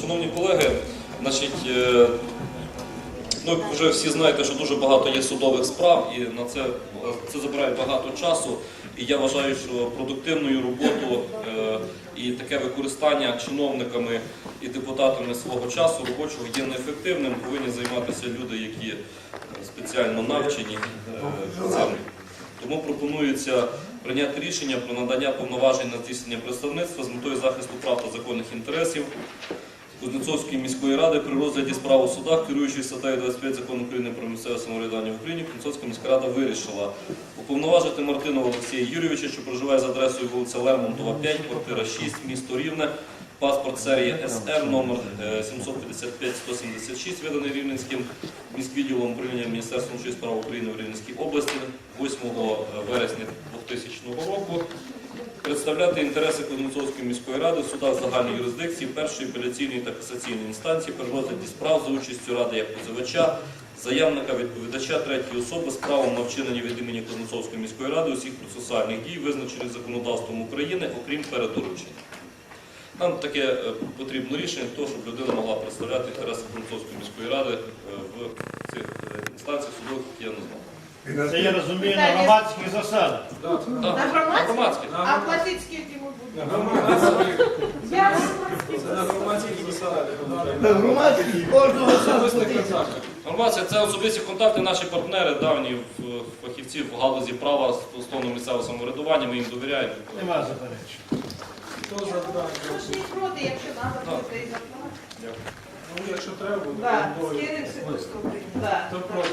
Шановні колеги, значить, е, ну, вже всі знаєте, що дуже багато є судових справ, і на це, це забирає багато часу. І я вважаю, що продуктивною роботу е, і таке використання чиновниками і депутатами свого часу робочого є неефективним. Повинні займатися люди, які е, спеціально навчені цим. Тому пропонується прийняти рішення про надання повноважень на здійснення представництва з метою захисту прав та законних інтересів Кузнецовської міської ради при розгляді справ у судах, керуючись статтею 25 закону України про місцеве самоврядування в Україні, Кузнецовська міська рада вирішила уповноважити Мартинова Олексія Юрійовича, що проживає за адресою вулиця Лермонтова, 5, квартира 6, місто Рівне, паспорт серії СР номер е, 755-176, виданий Рівненським міськвідділом управління Міністерства внутрішніх справ України в Рівненській області 8 вересня 2000 року. Представляти інтереси Кузнецовської міської ради в судах загальної юрисдикції першої апеляційної та касаційної інстанції при розгляді справ за участю ради як позивача, заявника, відповідача третьої особи з правом на вчинення від імені Кузнецовської міської ради усіх процесуальних дій, визначених законодавством України, окрім передоручення. Нам таке е, потрібно рішення того, щоб людина могла представляти інтереси Кузнецовської міської ради е, в цих е, інстанціях судових, які я назвав. Це я розумію на громадських засадах. На громадських? А платить скільки ми будемо? Я на громадських засадах. На громадських кожного. Інформація це особисті контакти, наші партнери, давні фахівці в галузі права стосовно місцевого самоврядування. Ми їм довіряємо. Нема заперечень. Хто за? Хто ж не проти, якщо треба і? Ну, якщо треба то скинемося просто. Проти?